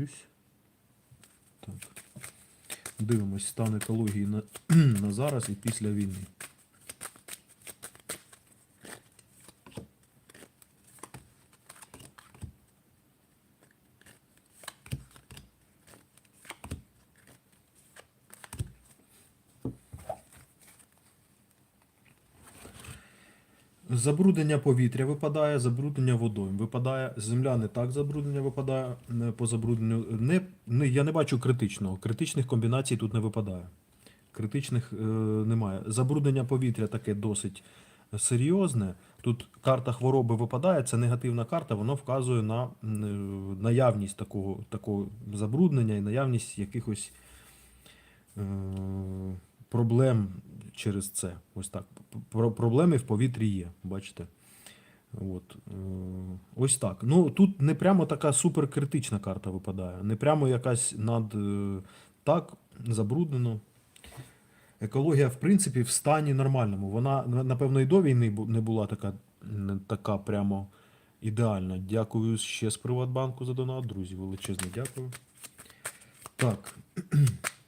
Повторюсь. Так. Дивимось стан екології на, на зараз і після війни. Забруднення повітря випадає, забруднення водойм випадає, земля не так забруднення випадає по забрудненню. Не, не, я не бачу критичного. Критичних комбінацій тут не випадає. Критичних е, немає. Забруднення повітря таке досить серйозне. Тут карта хвороби випадає, це негативна карта, воно вказує на е, наявність такого, такого забруднення і наявність якихось е, проблем через це. Ось так. Про- Проблеми в повітрі є, бачите. От. е, Ось так. Ну, тут не прямо така суперкритична карта випадає. Не прямо якась над е, так забруднено. Екологія, в принципі, в стані нормальному. Вона, напевно, і до війни не була така, така прямо ідеальна. Дякую ще з Приватбанку за донат, друзі. Величезне дякую. Так.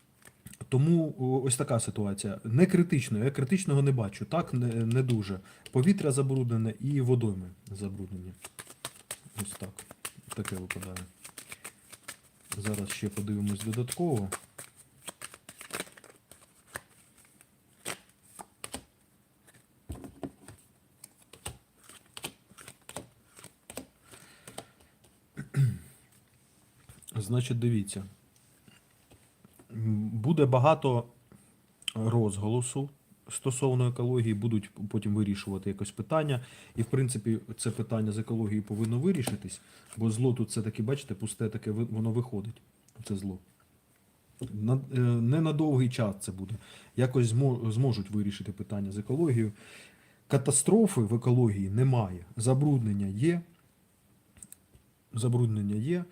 Тому ось така ситуація. Не критично, я критичного не бачу. Так, не, не дуже. Повітря забруднене і водойми забруднені. Ось так. Таке випадає. Зараз ще подивимось додатково. Значить, дивіться. Буде багато розголосу стосовно екології, будуть потім вирішувати якось питання. І, в принципі, це питання з екологією повинно вирішитись, бо зло тут все-таки, бачите, пусте таке воно виходить. Це зло. На, е, не на довгий час це буде. Якось зможуть вирішити питання з екологією. Катастрофи в екології немає. Забруднення є. Забруднення є,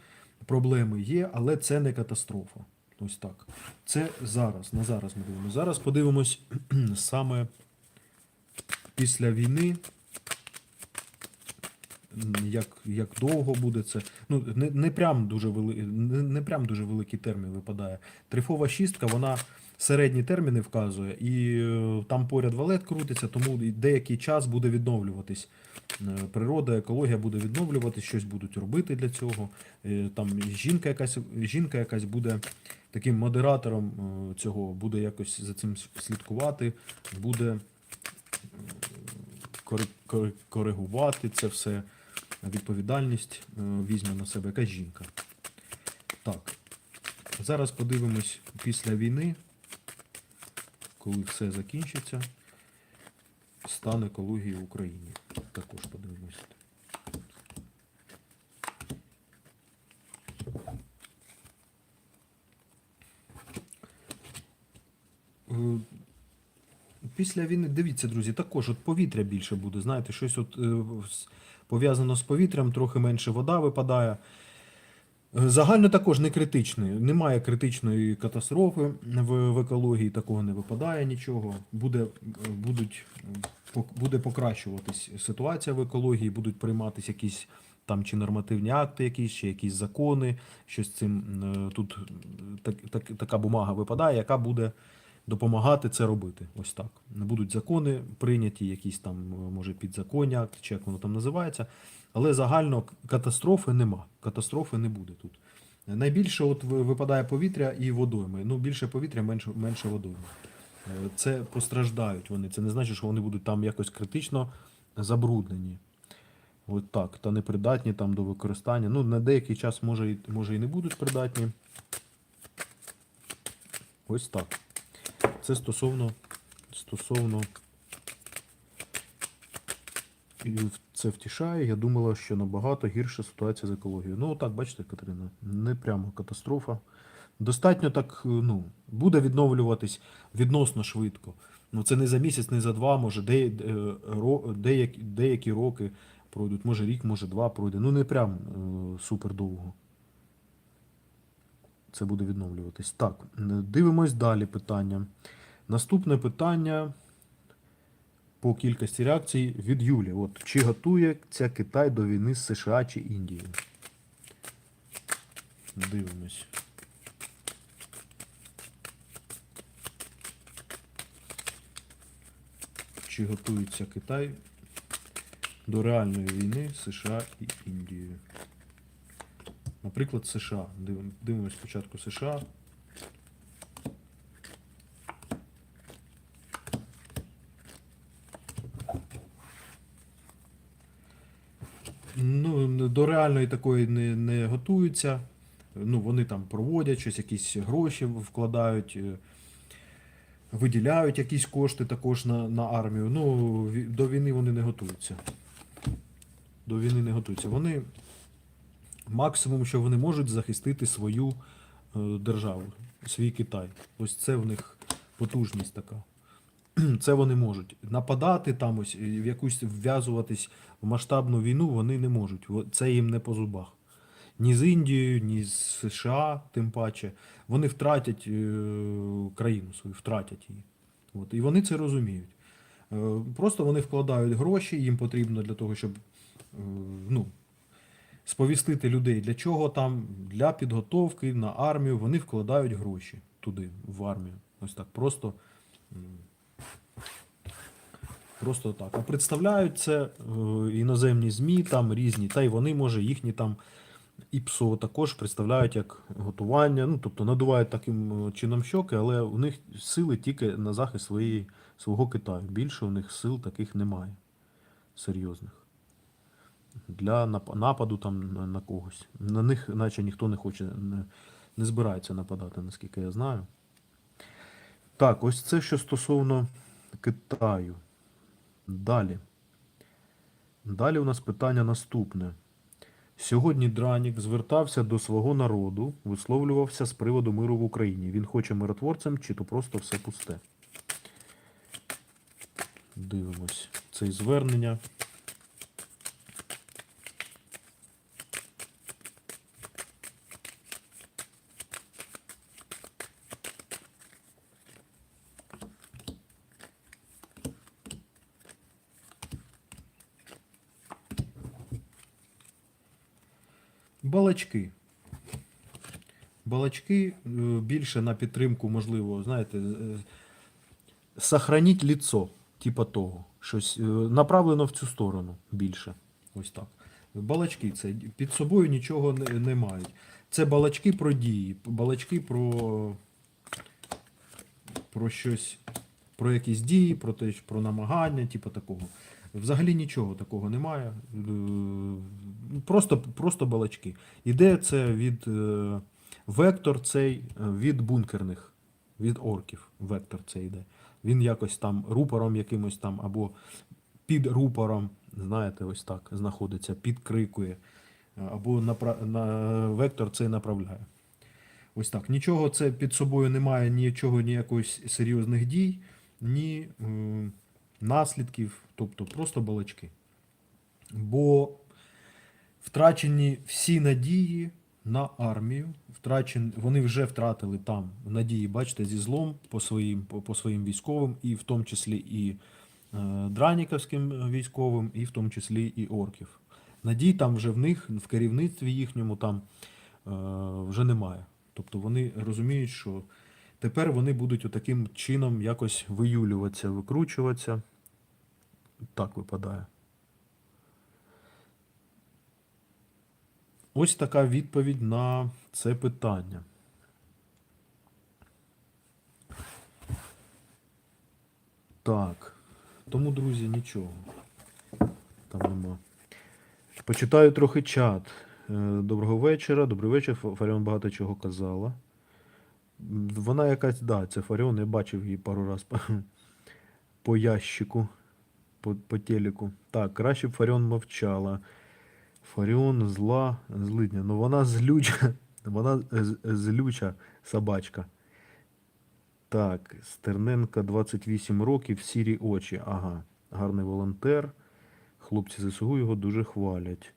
проблеми є, але це не катастрофа. Ось так. Це зараз, на зараз ми дивимося. Зараз подивимось саме після війни. Як, як довго буде це? Ну, не, не, прям дуже вели, не, не прям дуже великий термін випадає. Трифова шістка, вона середні терміни вказує, і е, там поряд валет крутиться, тому деякий час буде відновлюватись. Е, Природа, екологія буде відновлюватись, щось будуть робити для цього. Е, Там жінка якась, жінка якась буде таким модератором цього, буде якось за цим слідкувати, буде кори- кори- коригувати це все. Відповідальність візьме на себе якась жінка. Так. Зараз подивимось після війни, коли все закінчиться, стан екології в Україні. Також подивимось. Е, Після війни, дивіться, друзі, також от повітря більше буде. Знаєте, щось от е, пов'язано з повітрям, трохи менше вода випадає. Загально також не критичний. Немає критичної катастрофи в, в екології, такого не випадає нічого. Буде, будуть, буде покращуватись ситуація в екології, будуть прийматися якісь там чи нормативні акти, якісь, чи якісь закони. Щось з цим е, тут так, так, така бумага випадає, яка буде допомагати це робити. Ось так. Будуть закони прийняті, якісь там, може, підзаконня, акт, чи як воно там називається. Але загально катастрофи нема. Катастрофи не буде тут. Найбільше от випадає повітря і водойми. Ну, більше повітря, менше, менше водойми. Е, Це постраждають вони. Це не значить, що вони будуть там якось критично забруднені. От так, та непридатні там до використання. Ну, на деякий час може, може і не будуть придатні. Ось так. Це стосовно, стосовно це втішає. Я думала, що набагато гірша ситуація з екологією. Ну, так, бачите, Катерина, не прямо катастрофа. Достатньо так, е, ну, буде відновлюватись відносно швидко. Ну, це не за місяць, не за два, може, де, е, деякі, деякі роки пройдуть, може рік, може два пройде. Ну, не прям е, супер довго. Це буде відновлюватись. Так, дивимось далі питання. Наступне питання по кількості реакцій від Юлі. От, чи готується Китай до війни з США чи Індією? Дивимось. Чи готується Китай до реальної війни США і Індією? Наприклад, США. Дивимось спочатку США. Ну, до реальної такої не, не готуються. Ну, вони там проводять щось, якісь гроші вкладають, е, виділяють якісь кошти також на, на армію. Ну, до війни вони не готуються. До війни не готуються. Вони максимум, що вони можуть захистити свою е, державу, свій Китай. Ось це в них потужність така. Це вони можуть. Нападати там ось, в якусь вв'язуватись в масштабну війну вони не можуть. Це їм не по зубах. Ні з Індією, ні з США, тим паче. Вони втратять е, країну свою, втратять її. От. І вони це розуміють. Е, Просто вони вкладають гроші, їм потрібно для того, щоб е, ну, сповістити людей, для чого там, для підготовки на армію, вони вкладають гроші туди, в армію. Ось так. Просто. Просто так. А представляють це е, іноземні ЗМІ, там різні, та й вони, може, їхні там ІПСО також представляють як готування, ну, тобто надувають таким е, чином щоки, але у них сили тільки на захист своєї, свого Китаю. Більше у них сил таких немає серйозних. Для нападу там на когось. На них, наче ніхто не хоче, не, не збирається нападати, наскільки я знаю. Так, ось це що стосовно Китаю. Далі. Далі у нас питання наступне. Сьогодні Дранік звертався до свого народу, висловлювався з приводу миру в Україні. Він хоче миротворцем, чи то просто все пусте. Дивимось це звернення. Балачки. Балачки е, більше на підтримку, можливо, знаєте, е, сохраніть лицо, типа того. Щось е, направлено в цю сторону більше. Ось так. Балачки це під собою нічого не, не мають. Це балачки про дії, балачки про, про щось, про якісь дії, про те, про намагання, типу такого. Взагалі нічого такого немає. Е, Просто, просто балачки. Іде це від е, вектор цей е, від бункерних, від орків. Вектор цей йде. Він якось там рупором якимось там, або під рупором, знаєте, ось так знаходиться, підкрикує, або напра- на вектор цей направляє. Ось так. Нічого це під собою немає, нічого, ніякось серйозних дій, ні м, наслідків, тобто просто балачки. Бо втрачені всі надії на армію, втрачені, вони вже втратили там надії, бачите, зі злом по своїм, по, по своїм військовим, і в тому числі і е, драніківським військовим, і в тому числі і орків. Надій там вже в них, в керівництві їхньому там е, вже немає. Тобто вони розуміють, що тепер вони будуть отаким чином якось виюлюватися, викручуватися. Так випадає. Ось така відповідь на це питання. Так. Тому, друзі, нічого. Там нема. Почитаю трохи чат. Е, Доброго вечора. Добрий вечір. Фаріон багато чого казала. Вона якась, да, це Фаріон, я бачив її пару раз по, по ящику, по, по телеку. Так, краще б Фаріон мовчала. Фаріон зла, злидня. Ну вона злюча, вона злюча собачка. Так, Стерненка 28 років, сірі очі. Ага, гарний волонтер. Хлопці ЗСУ його дуже хвалять.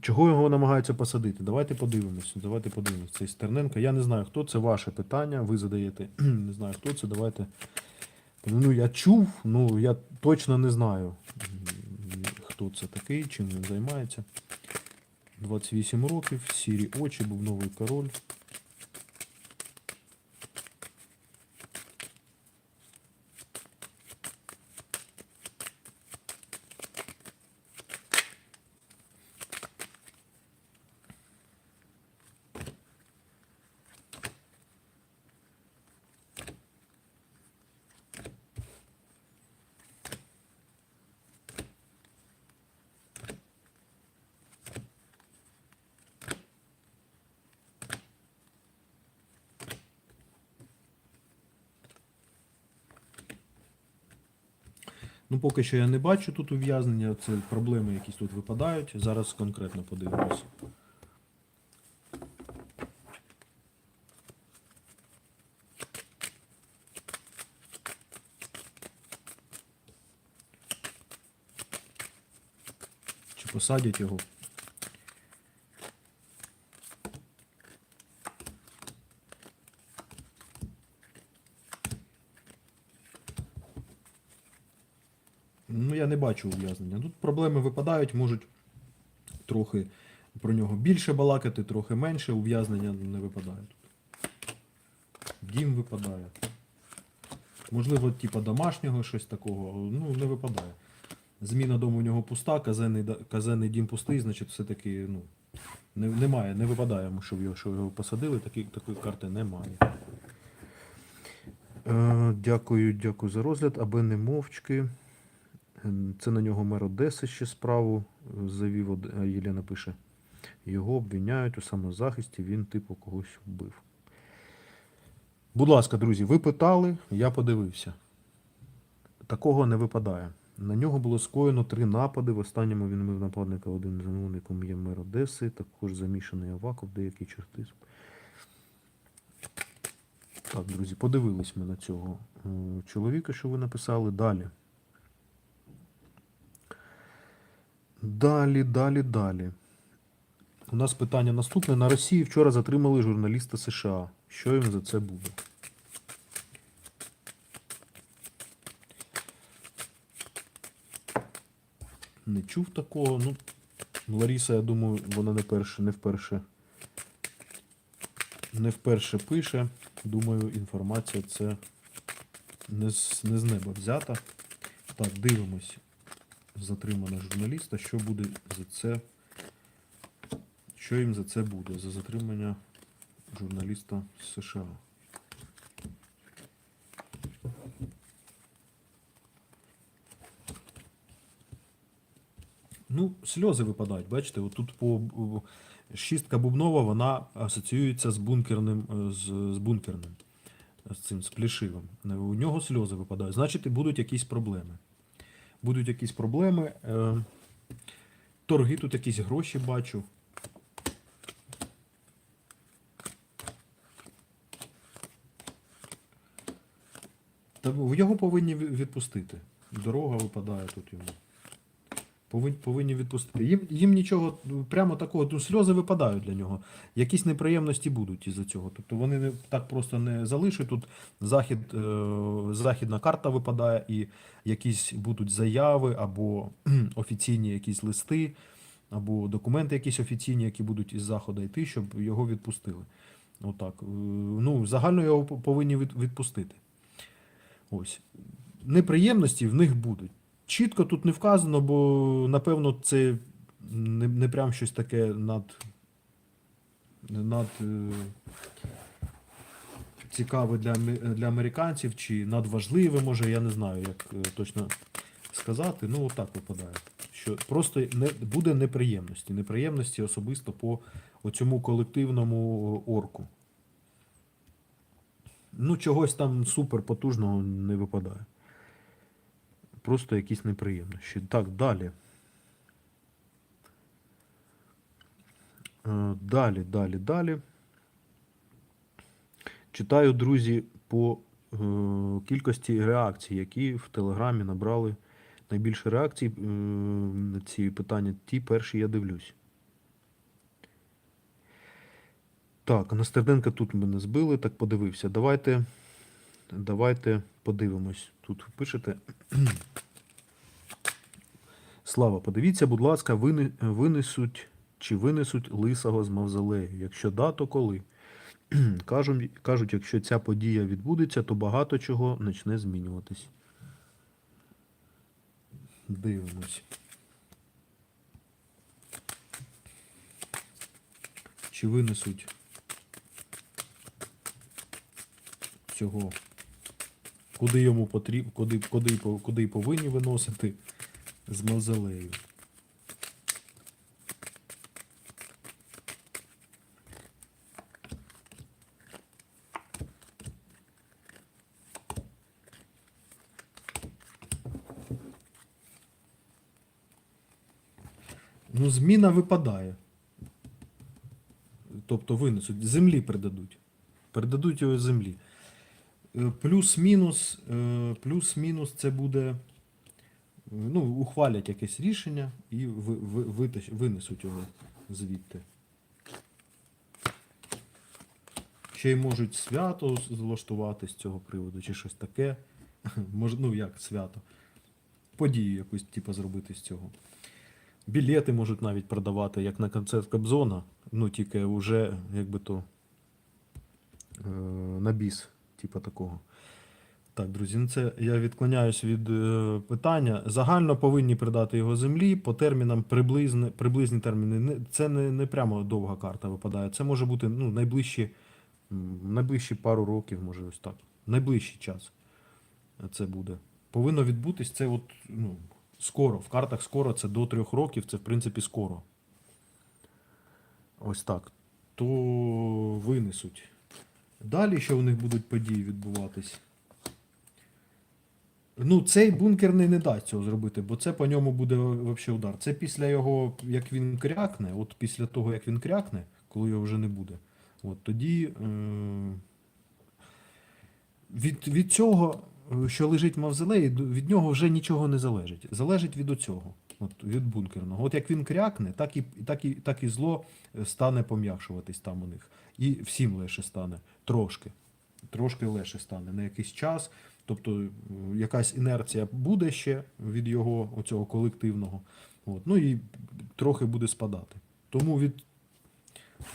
Чого його намагаються посадити? Давайте подивимось. Давайте подивимось. Цей Стерненко. Я не знаю, хто це ваше питання. Ви задаєте. не знаю, хто це. Давайте. Ну, я чув, ну я точно не знаю, хто це такий, чим він займається. 28 років, сірі очі, був новий король. Ну, поки що я не бачу тут ув'язнення, це проблеми якісь тут випадають. Зараз конкретно подивимося. Чи посадять його? Бачу ув'язнення. Тут проблеми випадають, можуть трохи про нього більше балакати, трохи менше, ув'язнення не випадає тут. Дім випадає. Можливо, типа домашнього щось такого, ну, не випадає. Зміна дому у нього пуста, казенний, казенний дім пустий, значить, все-таки ну, не, немає, не випадає, що його, що його посадили, такі, такої карти немає. Е, дякую, дякую за розгляд, аби не мовчки. Ем, Це на нього мер Одеси ще справу е, завів, Од- Єлена пише. Його обвиняють у самозахисті, він типу когось вбив. Будь ласка, друзі, ви питали, я подивився. Такого не випадає. На нього було скоєно три напади. В останньому він мив нападника один замовником є мер Одеси, також замішаний Аваков, деякі черти. Так, друзі, подивились ми на цього е, чоловіка, що ви написали. Далі. Далі, далі, далі. У нас питання наступне. На Росії вчора затримали журналіста США. Що їм за це буде? Не чув такого. Ну, Ларіса, я думаю, вона не перше, не вперше. Не вперше пише. Думаю, інформація це не з, не з неба взята. Так, дивимось затримана журналіста. Що буде за це? Що їм за це буде? За затримання журналіста з США. Ну, сльози випадають, бачите, отут по шістка бубнова, вона асоціюється з бункерним, е, з, з бункерним, з цим з плішивим. У нього сльози випадають. Значить, будуть якісь проблеми будуть якісь проблеми. Е, торги тут якісь гроші бачу. Та його повинні відпустити. Дорога випадає тут йому. Повинні, відпустити. Їм, їм нічого прямо такого, ну, сльози випадають для нього. Якісь неприємності будуть із-за цього. Тобто вони так просто не залишать. Тут захід, е, західна карта випадає, і якісь будуть заяви або офіційні якісь листи, або документи якісь офіційні, які будуть із заходу йти, щоб його відпустили. Отак. Е, Ну, загально його повинні від- відпустити. Ось. Неприємності в них будуть. Чітко тут не вказано, бо напевно це не, не прям щось таке над, над е, цікаве для, для американців чи надважливе, може, я не знаю, як е, точно сказати. Ну, отак випадає. Що просто не, буде неприємності. Неприємності особисто по оцьому колективному орку. Ну, чогось там супер потужного не випадає. Просто якісь неприємності. Так, далі. Е, Далі, далі, далі. Читаю, друзі, по е, кількості реакцій, які в Телеграмі набрали найбільше реакцій е, на ці питання. Ті перші я дивлюсь. Так, Настерденка тут мене збили, так подивився. Давайте, давайте подивимось. Тут пишете. Слава, подивіться, будь ласка, винесуть Чи винесуть лисого з мавзолею? Якщо да, то коли? Кажуть, кажуть, якщо ця подія відбудеться, то багато чого почне змінюватись. Дивимось. Чи винесуть цього? Куди йому потрібно, куди, куди, куди повинні виносити з мавзолею? Ну, зміна випадає. Тобто винесуть, землі передадуть. Передадуть його землі. Е, Плюс-мінус, е, плюс-мінус це буде. е, Ну, ухвалять якесь рішення і винесуть його звідти. Ще й можуть свято з- влаштувати з цього приводу, чи щось таке. Може, ну як свято. Подію якусь, типу, зробити з цього. Білети можуть навіть продавати, як на концерт Кобзона, ну тільки вже якби то е, на біс, типу такого. Так, друзі, ну це я відклоняюсь від е, питання. Загально повинні придати його землі по термінам приблизне, приблизні терміни. Не- Це не, не прямо довга карта випадає. Це може бути ну, найближчі, найближчі пару років, може ось так. Найближчий час це буде. Повинно відбутись це от, ну, скоро. В картах скоро це до трьох років, це в принципі скоро. Ось так. То винесуть. Далі, що в них будуть події відбуватись? Ну, цей бункерний не дасть цього зробити, бо це по ньому буде взагалі удар. Це після його, як він крякне, от після того, як він крякне, коли його вже не буде, от тоді е- від, від цього, е, що лежить в мавзолеї, від нього вже нічого не залежить. Залежить від оцього, от, від бункерного. От як він крякне, так і, так і, так і зло е, стане пом'якшуватись там у них. І всім легше стане. Трошки. Трошки легше стане на якийсь час. Тобто е, якась інерція буде ще від його оцього колективного. От. Ну і трохи буде спадати. Тому від,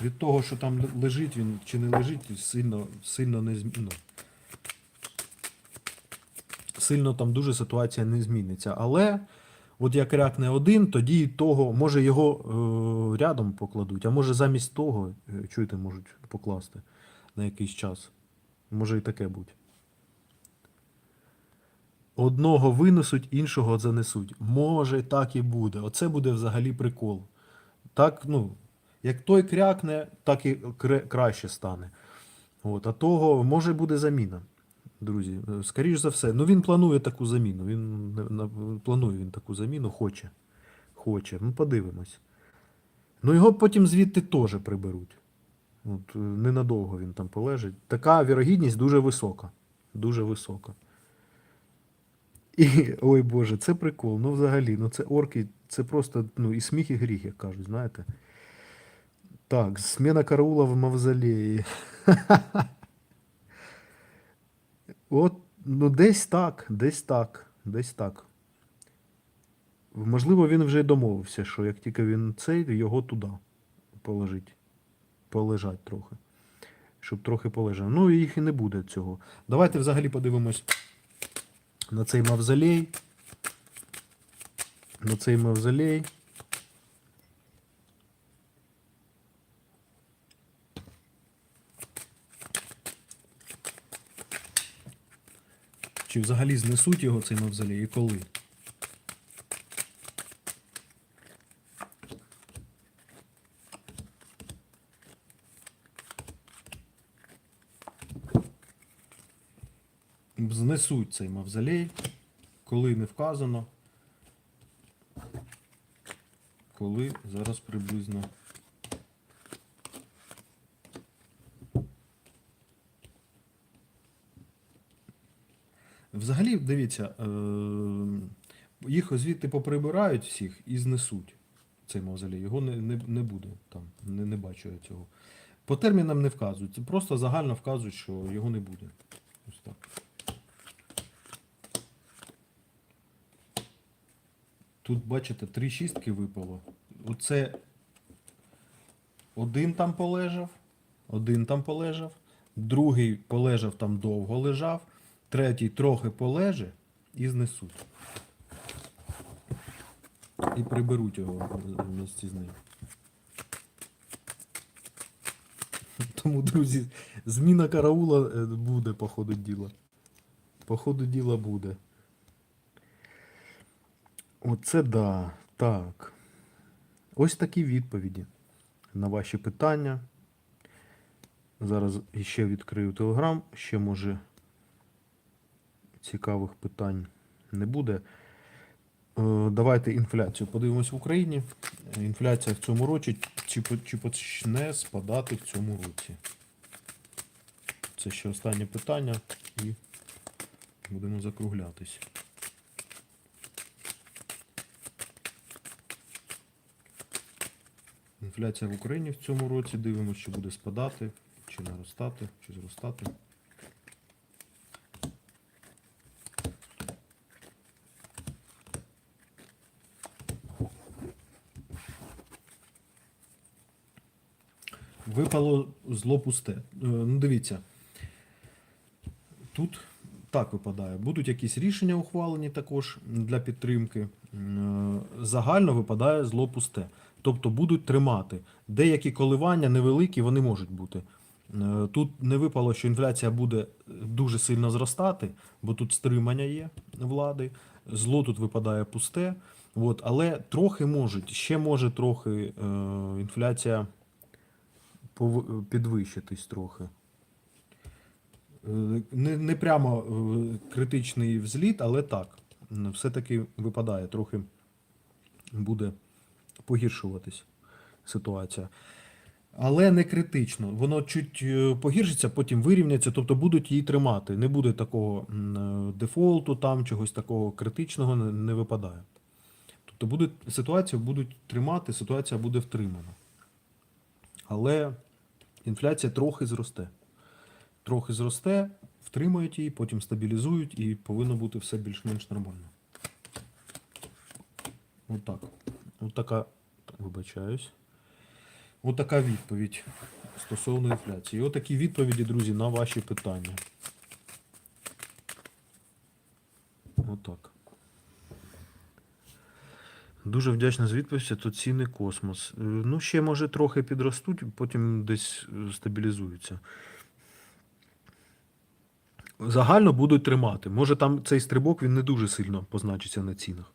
від того, що там лежить він чи не лежить, сильно, сильно не зм- ну, сильно там дуже ситуація не зміниться. Але от як рякне один, тоді того, може його е, рядом покладуть, а може замість того, е, чуєте, можуть покласти на якийсь час. Може і таке бути. Одного винесуть, іншого занесуть. Може, так і буде. Оце буде взагалі прикол. Так, ну, як той крякне, так і краще стане. От, а того може буде заміна. Друзі, Е, скоріш за все. Ну він планує таку заміну. Він планує він таку заміну, хоче. Хоче. Ну, подивимось. Ну його потім звідти теж приберуть. От, е, ненадовго він там полежить. Така вірогідність дуже висока. Дуже висока. І, ой Боже, це прикол. Ну, взагалі, ну це орки, це просто ну, і сміх, і гріх, як кажуть, знаєте. Так, зміна караула в мавзолеї. От, ну, десь так, десь так, десь так. Можливо, він вже й домовився, що як тільки він цей, його туди положить. Полежать трохи. Щоб трохи полежав. Ну, їх і не буде цього. Давайте взагалі подивимось на цей мавзолей. На цей мавзолей. Чи взагалі знесуть його цей мавзолей і коли? Знесуть цей мавзолей, коли не вказано. Коли зараз приблизно. Взагалі, дивіться, е, їх звідти поприбирають всіх і знесуть цей мавзолей. Його не, не, не буде там, не, не бачу я цього. По термінам не вказують, просто загально вказують, що його не буде. Ось так. Тут, бачите, три шістки випало. Оце один там полежав, один там полежав, другий полежав там довго лежав, третій трохи полеже і знесуть. І приберуть його в місці з ним. Тому, друзі, зміна караула е, буде по ходу діла. По ходу діла буде. Оце да. Так. Ось такі відповіді на ваші питання. Зараз іще відкрию Телеграм. Ще може цікавих питань не буде. Е, Давайте інфляцію подивимось в Україні. Інфляція в цьому році чи, чи почне спадати в цьому році? Це ще останнє питання і будемо закруглятись. Інфляція в Україні в цьому році дивимося, чи буде спадати, чи наростати, чи зростати. Випало зло пусте. Е, Ну, дивіться. Тут так випадає. Будуть якісь рішення ухвалені також для підтримки. Е, Загально випадає зло пусте. Тобто будуть тримати. Деякі коливання невеликі, вони можуть бути. Е, Тут не випало, що інфляція буде дуже сильно зростати, бо тут стримання є влади. Зло тут випадає пусте. От, але трохи можуть, ще може трохи е, інфляція підвищитись трохи. Е, Не, не прямо е, критичний взліт, але так. Все-таки випадає, трохи буде погіршуватись ситуація. Але не критично. Воно чуть е, погіршиться, потім вирівняться, тобто будуть її тримати. Не буде такого дефолту, там чогось такого критичного не, випадає. Тобто будуть, ситуацію будуть тримати, ситуація буде втримана. Але інфляція трохи зросте. Трохи зросте, втримають її, потім стабілізують і повинно бути все більш-менш нормально. Отак. Отака, вибачаюсь. Отака відповідь стосовно інфляції. Отакі відповіді, друзі, на ваші питання. Отак. Дуже вдячна за відповідь. то ціни космос. Е, Ну, ще може трохи підростуть, потім десь е, стабілізуються. Загально будуть тримати. Може там цей стрибок він не дуже сильно позначиться на цінах.